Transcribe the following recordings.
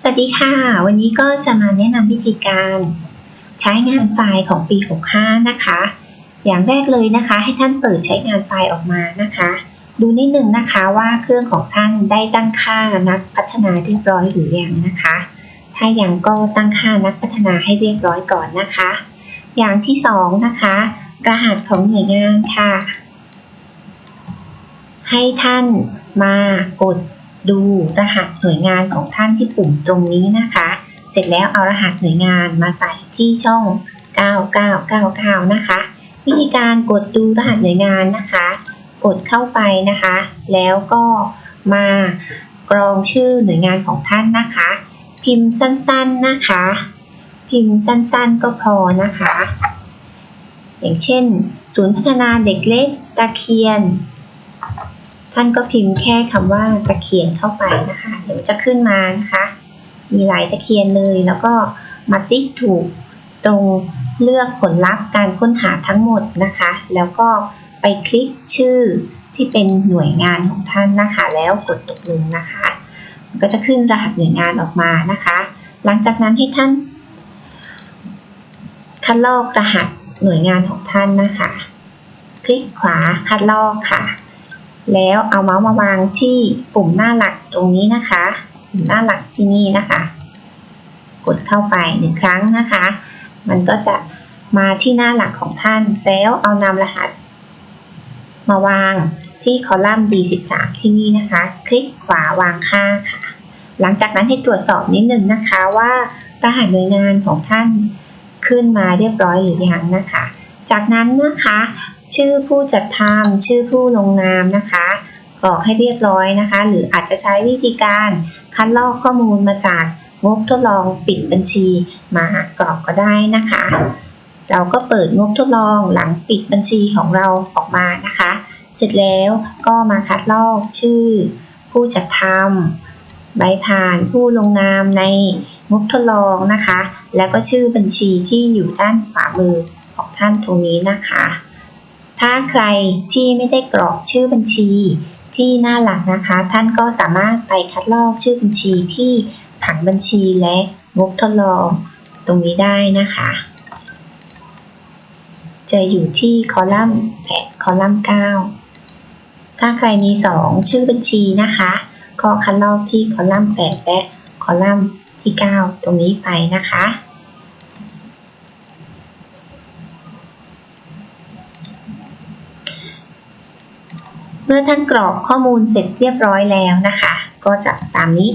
สวัสดีค่ะ วันนี้ก็จะมาแนะนำวิธีการใช้งานไฟล์ของปี 65 นะคะ อย่างแรกเลยนะคะ ให้ท่านเปิดใช้งานไฟล์ออกมานะคะ ดูนิดหนึ่งนะคะว่าเครื่องของท่านได้ตั้งค่านักพัฒนาเรียบร้อยหรือยังนะคะ ถ้ายังก็ตั้งค่านักพัฒนาให้เรียบร้อยก่อนนะคะ อย่างที่สองนะคะรหัสของหน่วยงานค่ะ ให้ท่านมากด ดูรหัสหน่วยงานของท่านที่ปุ่มตรงนี้นะคะ เสร็จแล้วเอารหัสหน่วยงานมาใส่ที่ช่อง 9999 นะคะ วิธีการกดดูรหัสหน่วยงานนะคะ กดเข้าไปนะคะ แล้วก็มากรองชื่อหน่วยงานของท่านนะคะ พิมพ์สั้นๆนะคะ พิมพ์สั้นๆก็พอนะคะ อย่างเช่น ศูนย์พัฒนาเด็กเล็กตะเคียน ท่านก็พิมพ์แค่คำว่าตะเคียนเข้าไปนะคะ เดี๋ยวจะขึ้นมานะคะ มีหลายตะเคียนเลย แล้วก็มาติ๊กถูกตรงเลือกผลลัพธ์การค้นหาทั้งหมดนะคะ แล้วก็ไปคลิกชื่อที่เป็นหน่วยงานของท่านนะคะ แล้วกดตกลงนะคะมันก็จะขึ้นรหัสหน่วยงานออกมานะคะ หลังจากนั้นให้ท่าน คัดลอกรหัสหน่วยงานของท่านนะคะ คลิกขวาคัดลอกค่ะ แล้วเอาเมาส์มาวางที่ปุ่มหน้าหลักตรงนี้นะคะปุ่มหน้าหลักที่นี่นะคะ กดเข้าไปหนึ่งครั้งนะคะ มันก็จะมาที่หน้าหลักของท่าน แล้วเอานำรหัส มาวางที่คอลัมน์ D13 ที่นี่นะคะ คลิกขวาวางค่าค่ะ หลังจากนั้นให้ตรวจสอบนิดนึงนะคะว่ารหัสหน่วยงานของท่านขึ้นมาเรียบร้อยหรือยังนะคะ จากนั้นนะคะ ชื่อผู้จัดทำชื่อผู้ลงนามนะคะกรอกให้เรียบร้อยนะคะ หรืออาจจะใช้วิธีการคัดลอกข้อมูลมาจากงบทดลองปิดบัญชีมากรอกก็ได้นะคะ เราก็เปิดงบทดลองหลังปิดบัญชีของเราออกมานะคะ เสร็จแล้วก็มาคัดลอกชื่อ ผู้จัดทำใบผ่านผู้ลงนามในงบทดลองนะคะ แล้วก็ชื่อบัญชีที่อยู่ด้านขวามือของท่านตรงนี้นะคะ ถ้าใครที่ไม่ได้กรอกชื่อบัญชีที่หน้าหลักนะคะ ท่านก็สามารถไปคัดลอกชื่อบัญชีที่ผังบัญชีและงบทดลองตรงนี้ได้นะคะ จะอยู่ที่คอลัมน์ 8 คอลัมน์ 9 ถ้าใครมี 2 ชื่อบัญชีนะคะ ก็คัดลอกที่คอลัมน์ 8 และคอลัมน์ที่ 9 ตรงนี้ไปนะคะ เมื่อท่านกรอกข้อมูลเสร็จเรียบร้อยแล้วนะคะ ก็จะตามนี้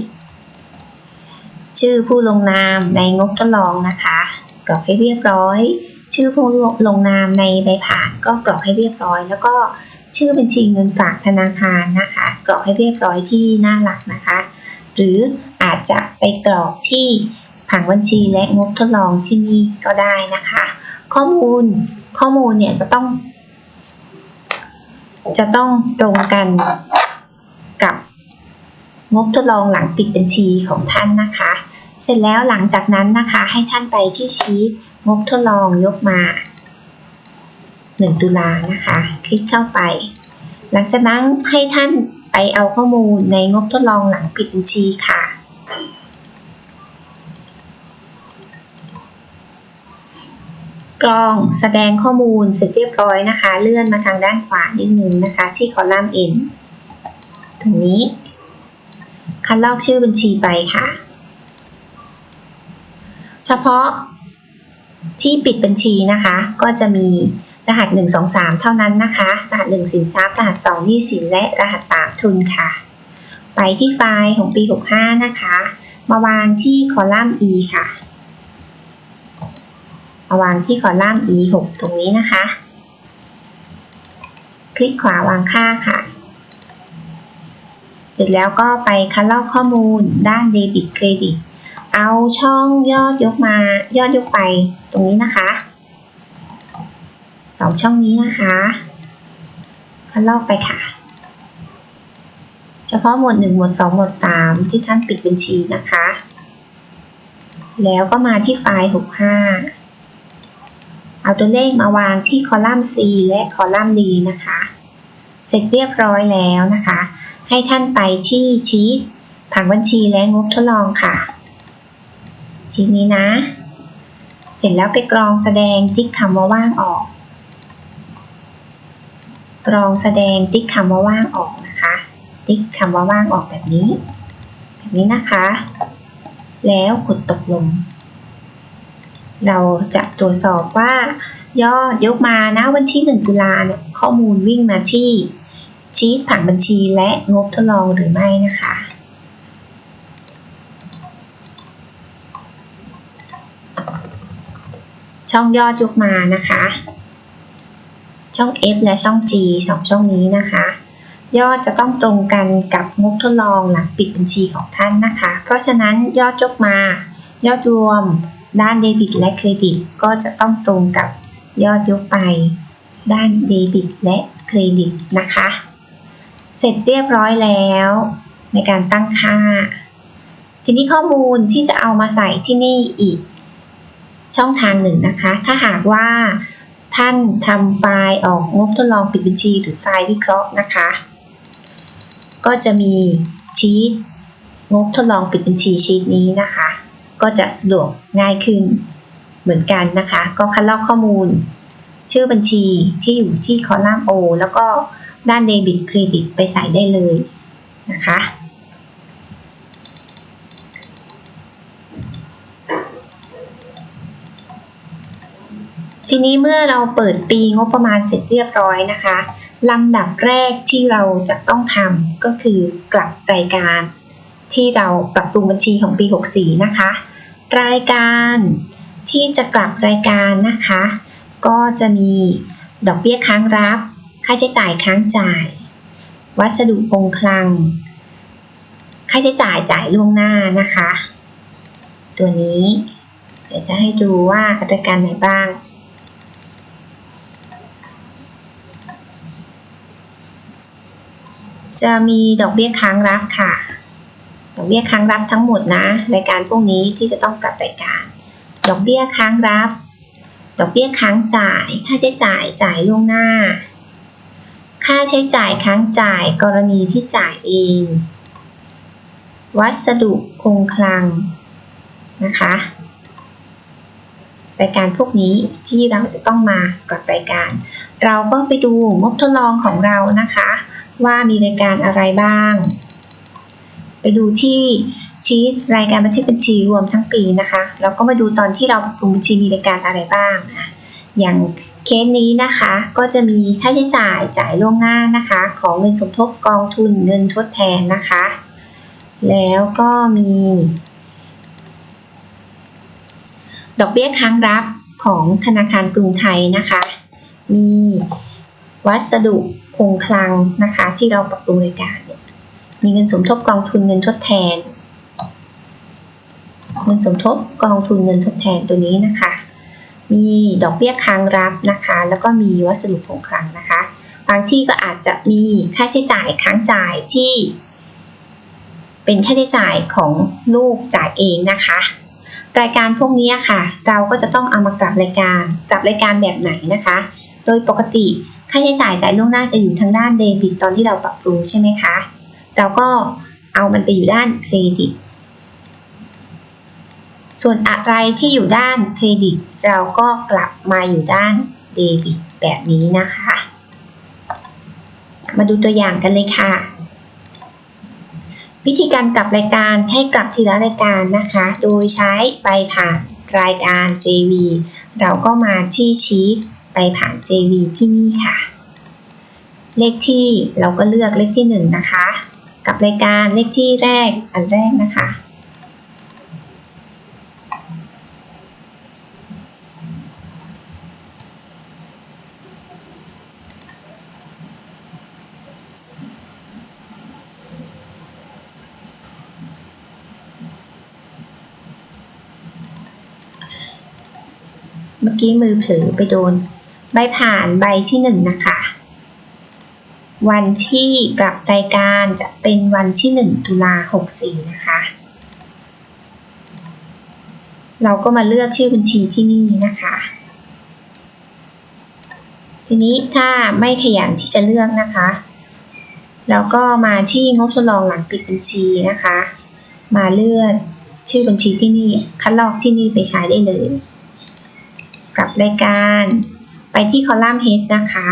ชื่อผู้ลงนามในงบทดลองนะคะ กรอกให้เรียบร้อย ชื่อผู้ลงนามในใบผ่านก็กรอกให้เรียบร้อย แล้วก็ชื่อบัญชีเงินฝากธนาคารนะคะ กรอกให้เรียบร้อยที่หน้าหลักนะคะ หรืออาจจะไปกรอกที่ผังบัญชีและงบทดลองที่นี่ก็ได้นะคะ ข้อมูลข้อมูลเนี่ยจะต้อง จะต้องตรงกันกับงบทดลองหลังปิดบัญชีของท่านนะคะ เสร็จแล้วหลังจากนั้นนะคะให้ท่านไปที่ชีตงบทดลองยกมา 1 ตุลานะคะ คลิกเข้าไป หลังจากนั้นให้ท่านไปเอาข้อมูลในงบทดลองหลังปิดบัญชีค่ะ กรองแสดงข้อมูลเสร็จเรียบร้อยนะคะ เลื่อนมาทางด้านขวานิดนึงนะคะ ที่คอลัมน์ N ตรงนี้ คัดลอกชื่อบัญชีไปค่ะ เฉพาะที่ปิดบัญชีนะคะ ก็จะมีรหัส 1 2 3 เท่านั้นนะคะ รหัส 1 สินทรัพย์ รหัส 2 หนี้สิน และรหัส 3 ทุนค่ะ ไปที่ไฟล์ของปี 65 นะคะ มาวางที่คอลัมน์ E ค่ะ มาวางที่คอลัมน์ E6 ตรงนี้นะคะ คลิกขวาวางค่าค่ะเสร็จแล้วก็ไปคัดลอกข้อมูลด้านเดบิตเครดิต เอาช่องยอดยกมายอดยกไปตรงนี้นะคะสองช่องนี้นะคะ คัดลอกไปค่ะ เฉพาะหมวด1หมวด2หมวด3 ที่ท่านปิดบัญชีนะคะ แล้วก็มาที่ไฟล์ 65 เอาตัวเลขมาวางที่คอลัมน์ C และคอลัมน์ D นะคะ เสร็จเรียบร้อยแล้วนะคะ ให้ท่านไปที่ชีตผังบัญชีและงบทดลองค่ะ ชีทนี้นะ เสร็จแล้วไปกรองแสดงติ๊กคำว่าว่างออก กรองแสดงติ๊กคำว่าว่างออกนะคะ ติ๊กคำว่าว่างออกแบบนี้ แบบนี้นะคะ แล้วกดตกลง เราจะตรวจสอบว่ายอดยกมานะวันที่ 1 ตุลาเนี่ยข้อมูลวิ่งมาที่ชีตผังบัญชีและงบทดลองหรือไม่นะคะ ช่องยอดยกมานะคะ ช่อง F และช่อง G สองช่องนี้นะคะ ยอดจะต้องตรงกันกับงบทดลองหลังปิดบัญชีของท่านนะคะ เพราะฉะนั้นยอดยกมา ยอดรวม ด้านเดบิตและเครดิตก็จะต้องตรงกับยอดยกไป ด้านเดบิตและเครดิตนะคะ เสร็จเรียบร้อยแล้ว ในการตั้งค่า ทีนี้ข้อมูลที่จะเอามาใส่ที่นี่อีก ช่องทางหนึ่งนะคะ ถ้าหากว่าท่านทำไฟล์ออกงบทดลองปิดบัญชีหรือไฟล์วิเคราะห์นะคะ ก็จะมีชีตงบทดลองปิดบัญชีชีตนี้นะคะ ก็จะสะดวกง่ายขึ้น เหมือนกันนะคะ ก็คัดลอกข้อมูล ชื่อบัญชีที่อยู่ที่คอลัมน์ O แล้วก็ด้านเดบิตเครดิตไปใส่ได้เลยนะคะ ทีนี้เมื่อเราเปิดปีงบประมาณเสร็จเรียบร้อยนะคะลำดับแรกที่เราจะต้องทำก็คือกลับรายการที่เราปรับปรุงบัญชีของปี 64 นะคะ รายการที่จะกลับรายการนะคะ ก็จะมีดอกเบี้ยค้างรับ ค่าใช้จ่ายค้างจ่าย วัสดุคงคลัง ค่าใช้จ่ายจ่ายล่วงหน้านะคะ ตัวนี้เดี๋ยวจะให้ดูว่ารายการไหนบ้างจะมีดอกเบี้ยค้างรับค่ะ ดอกเบี้ยค้างรับทั้งหมดนะรายการพวกนี้ที่จะต้องกลับรายการ ดอกเบี้ยค้างรับ ดอกเบี้ยค้างจ่าย ค่าใช้จ่ายจ่ายล่วงหน้า ค่าใช้จ่ายค้างจ่ายกรณีที่จ่ายเอง วัสดุคงคลังนะคะรายการพวกนี้ที่เราจะต้องมากลับรายการ เราก็ไปดูงบทดลองของเรานะคะ ว่ามีรายการอะไรบ้าง ไปดูที่ชีตรายการบันทึกบัญชีรวมทั้งปีนะคะ แล้วก็มาดูตอนที่เราปรับปรุงบัญชีมีรายการอะไรบ้างนะอย่างเคสนี้นะคะก็จะมีค่าใช้จ่ายจ่ายล่วงหน้านะคะ ของเงินสมทบกองทุนเงินทดแทนนะคะ แล้วก็มี ดอกเบี้ยค้างรับของธนาคารกรุงไทยนะคะ มีวัสดุคงคลังนะคะ ที่เราปรับปรุงรายการ มีเงินสมทบกองทุนเงินทดแทน เงินสมทบกองทุนเงินทดแทนตัวนี้นะคะ มีดอกเบี้ยค้างรับนะคะ แล้วก็มีวัสดุคงคลังนะคะ บางที่ก็อาจจะมีค่าใช้จ่ายค้างจ่ายที่ เป็นค่าใช้จ่ายของลูกจ่ายเองนะคะรายการพวกนี้ค่ะ เราก็จะต้องเอามากลับรายการกลับรายการแบบไหนนะคะ โดยปกติค่าใช้จ่ายจ่ายล่วงหน้าจะอยู่ทางด้านเดบิตตอนที่เราปรับปรุงใช่ไหมคะ เราก็เอามันไปอยู่ด้านเครดิต ส่วนอะไรที่อยู่ด้านเครดิต เราก็กลับมาอยู่ด้านเดบิตแบบนี้นะคะ มาดูตัวอย่างกันเลยค่ะ วิธีการกลับรายการให้กลับทีละรายการนะคะ โดยใช้ใบผ่านรายการ JV เราก็มาที่ชีตใบผ่าน JV ที่นี่ค่ะ เลขที่เราก็เลือกเลขที่ 1 นะคะ กับรายการเลขที่แรกอันแรกนะคะ เมื่อกี้มือเผลอไปโดน ใบผ่านใบที่หนึ่งนะคะ วันที่กลับรายการจะเป็นวันที่หนึ่งตุลาหกสี่นะคะ เราก็มาเลือกชื่อบัญชีที่นี่นะคะ ทีนี้ถ้าไม่ขยันที่จะเลือกนะคะเราก็มาที่งบทดลองหลังปิดบัญชีนะคะ มาเลือกชื่อบัญชีที่นี่คัดลอกที่นี่ไปใช้ได้เลย กลับรายการไปที่คอลัมน์ Head นะคะ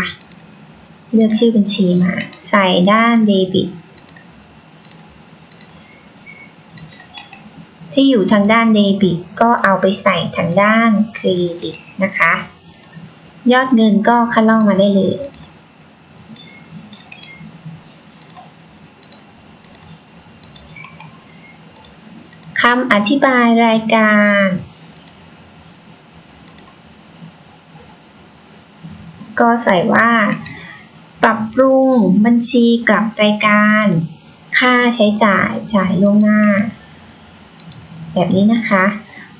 เลือกชื่อบัญชีมา ใส่ด้านเดบิต ที่อยู่ทางด้านเดบิตก็เอาไปใส่ทางด้านเครดิตนะคะ ยอดเงินก็คัดลอกมาได้เลยคำอธิบายรายการ ก็ใส่ว่า ปรับปรุงบัญชีกับรายการ ค่าใช้จ่ายจ่ายล่วงหน้า แบบนี้นะคะ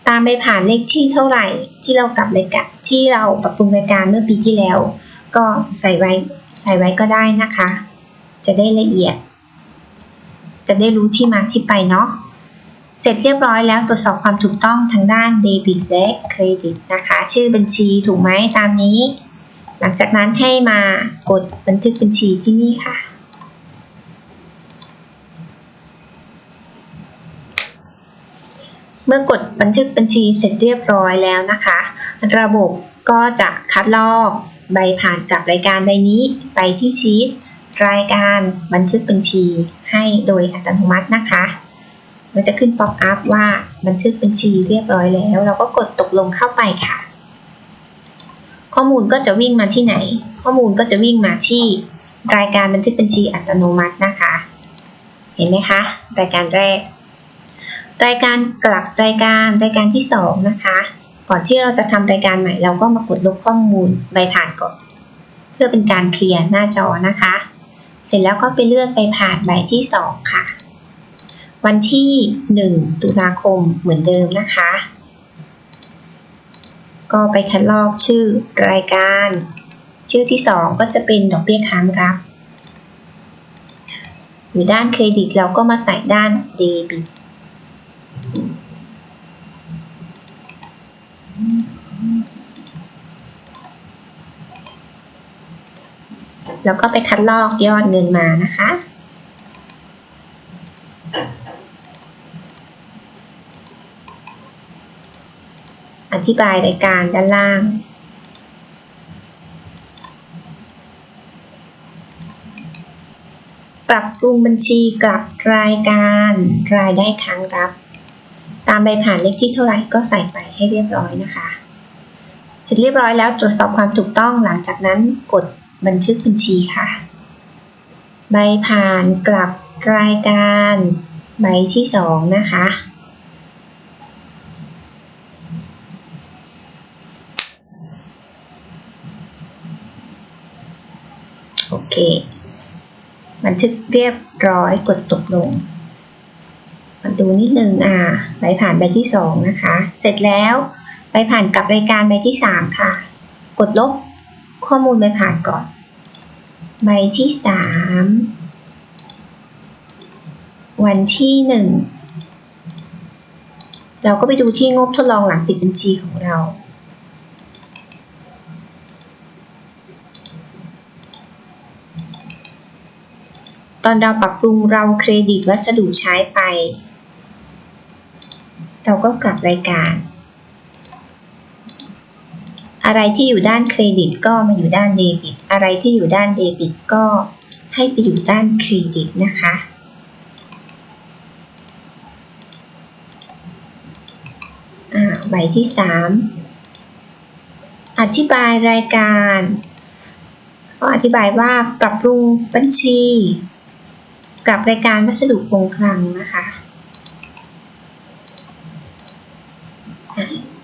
ตามไปผ่านเลขที่เท่าไหร่ที่เรากลับรายการที่เราปรับปรุงรายการเมื่อปีที่แล้ว ก็ใส่ไว้ใส่ไว้ก็ได้นะคะ จะได้ละเอียด จะได้รู้ที่มาที่ไปเนาะเสร็จเรียบร้อยแล้วตรวจสอบความถูกต้องทางด้านเดบิตและเครดิตนะคะ ชื่อบัญชีถูกไหมตามนี้ หลังจากนั้นให้มากดบันทึกบัญชีที่นี่ค่ะ เมื่อกดบันทึกบัญชีเสร็จเรียบร้อยแล้วนะคะ ระบบก็จะคัดลอกใบผ่านกับรายการใบนี้ไปที่ชีตรายการบันทึกบัญชีให้โดยอัตโนมัตินะคะ มันจะขึ้นป๊อปอัพว่าบันทึกบัญชีเรียบร้อยแล้ว เราก็กดตกลงเข้าไปค่ะ ข้อมูลก็จะวิ่งมาที่ไหน ข้อมูลก็จะวิ่งมาที่รายการบันทึกบัญชีอัตโนมัตินะคะ เห็นไหมคะ รายการแรก รายการกลับรายการรายการที่ 2 นะคะ ก่อนที่เราจะทำรายการใหม่เราก็มากดลบข้อมูลใบผ่านก่อน เพื่อเป็นการเคลียร์หน้าจอนะคะ เสร็จแล้วก็ไปเลือกใบผ่านใบที่ 2 ค่ะ วันที่ 1 ตุลาคมเหมือนเดิมนะคะ ก็ไปคัดลอกชื่อรายการ ชื่อที่ 2 ก็จะเป็นดอกเบี้ยค้างรับ อยู่ด้านเครดิตเราก็มาใส่ด้านเดบิตแล้วก็ไปคัดลอกยอดเงินมานะคะ ธิบายรายการด้านล่าง ปรับปรุงบัญชีกลับรายการรายได้ค้างรับ ตามใบผ่านเลขที่เท่าไหร่ก็ใส่ไปให้เรียบร้อยนะคะ เสร็จเรียบร้อยแล้วตรวจสอบความถูกต้องหลังจากนั้นกดบันทึกบัญชีค่ะ ใบผ่านกลับรายการใบที่สองนะคะ เค บันทึกเรียบร้อยกดตกลงมาดูนิดนึงอ่าใบผ่านใบที่สองนะคะ เสร็จแล้วใบผ่านกับรายการใบที่สามค่ะ กดลบข้อมูลใบผ่านก่อน ใบที่สามวันที่หนึ่งเราก็ไปดูที่งบทดลองหลังปิดบัญชีของเรา ตอนเราปรับปรุงเราเครดิตวัสดุใช้ไป เราก็กลับรายการ อะไรที่อยู่ด้านเครดิตก็มาอยู่ด้านเดบิต อะไรที่อยู่ด้านเดบิตก็ให้ไปอยู่ด้านเครดิตนะคะอ่าใบที่ 3 อธิบายรายการ ก็อธิบายว่าปรับปรุงบัญชี กับรายการวัสดุคงคลังนะคะ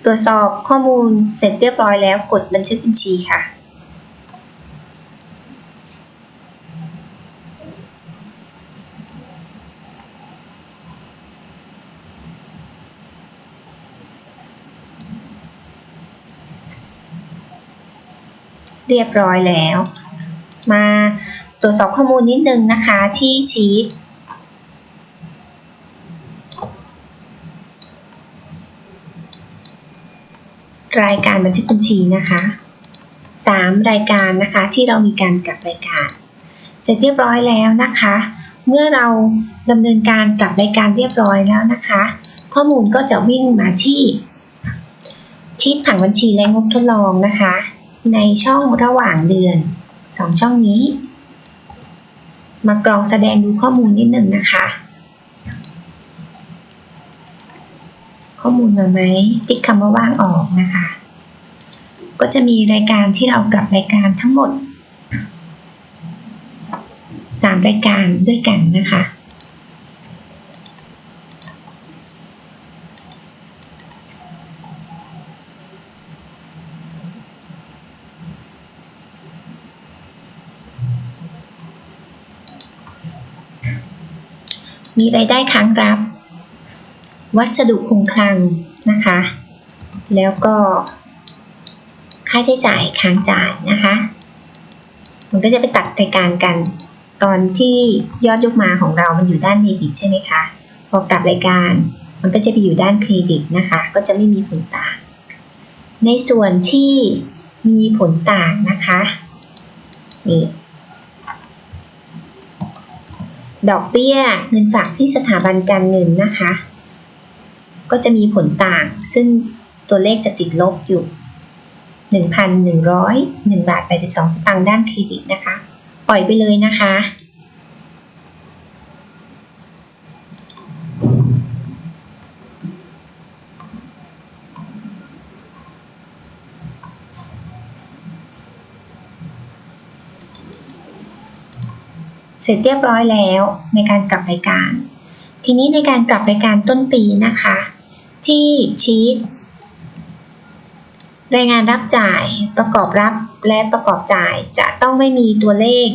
ตรวจสอบข้อมูลเสร็จเรียบร้อยแล้วกดบันทึกบัญชีค่ะ เรียบร้อยแล้ว มา ตรวจสอบข้อมูลนิดนึงนะคะที่ชีตรายการบันทึกบัญชีนะคะสามรายการนะคะที่เรามีการกลับรายการเสร็จเรียบร้อยแล้วนะคะ เมื่อเราดำเนินการกลับรายการเรียบร้อยแล้วนะคะ ข้อมูลก็จะวิ่งมาที่ชีตผังบัญชีและงบทดลองนะคะ ในช่องระหว่างเดือนสองช่องนี้ มากรองแสดงดูข้อมูลนิดหนึ่งนะคะ ข้อมูลมาไหมติ๊กคำว่าว่างออกนะคะ ก็จะมีรายการที่เรากลับรายการทั้งหมด 3 รายการด้วยกันนะคะ มีรายได้ค้างรับ วัสดุคงคลังนะคะ แล้วก็ค่าใช้จ่ายค้างจ่ายนะคะ มันก็จะไปตัดรายการกัน ตอนที่ยอดยกมาของเรา มันอยู่ด้านเดบิตใช่ไหมคะ พอกลับรายการ มันก็จะไปอยู่ด้านเครดิตนะคะ ก็จะไม่มีผลต่าง ในส่วนที่มีผลต่างนะคะ นี่ ดอกเบี้ยเงินฝากที่สถาบันการเงินนะคะ ก็จะมีผลต่าง ซึ่งตัวเลขจะติดลบอยู่ 1,101บาท82 สตางค์ด้านเครดิตนะคะ ปล่อยไปเลยนะคะ เสร็จเรียบร้อยแล้วในการกลับรายการ ทีนี้ในการกลับรายการต้นปีนะคะ ที่ชีตรายงานรับจ่ายประกอบรับและประกอบจ่ายจะต้องไม่มีตัวเลข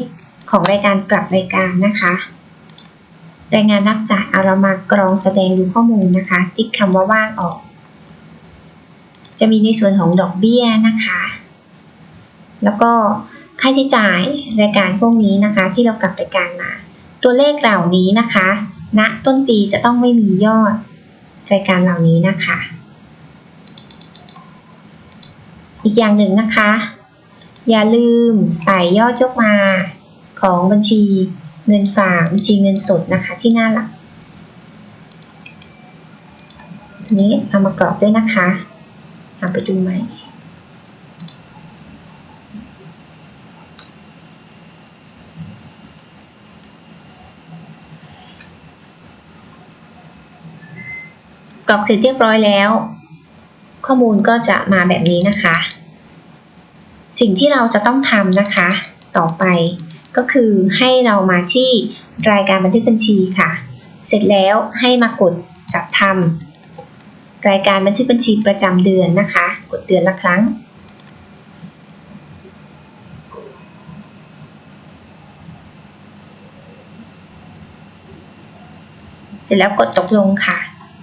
ของรายการกลับรายการนะคะ รายงานรับจ่ายเอาเรามากรองแสดงดูข้อมูลนะคะติ๊กคำว่าว่างออก จะมีในส่วนของดอกเบี้ยนะคะ แล้วก็ ค่าใช้จ่ายรายการพวกนี้นะคะ ที่เรากลับรายการมา ตัวเลขเหล่านี้นะคะณต้นปีจะต้องไม่มียอดรายการเหล่านี้นะคะ อีกอย่างหนึ่งนะคะ อย่าลืมใส่ยอดยกมาของบัญชีเงินฝากบัญชีเงินสดนะคะที่หน้าหลักทีนี้เอามากรอบด้วยนะคะเอาไปดูใหม่ กรอกเสร็จเรียบร้อยแล้ว ข้อมูลก็จะมาแบบนี้นะคะ สิ่งที่เราจะต้องทำนะคะ ต่อไปก็คือให้เรามาที่รายการบันทึกบัญชีค่ะ เสร็จแล้วให้มากดจับทำรายการบันทึกบัญชีประจำเดือนนะคะ กดเดือนละครั้งเสร็จแล้วกดตกลงค่ะ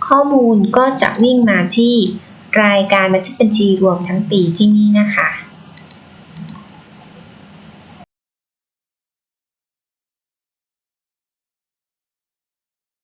ข้อมูลก็จะวิ่งมาที่รายการบันทึกบัญชีรวมทั้งปีที่นี่นะคะ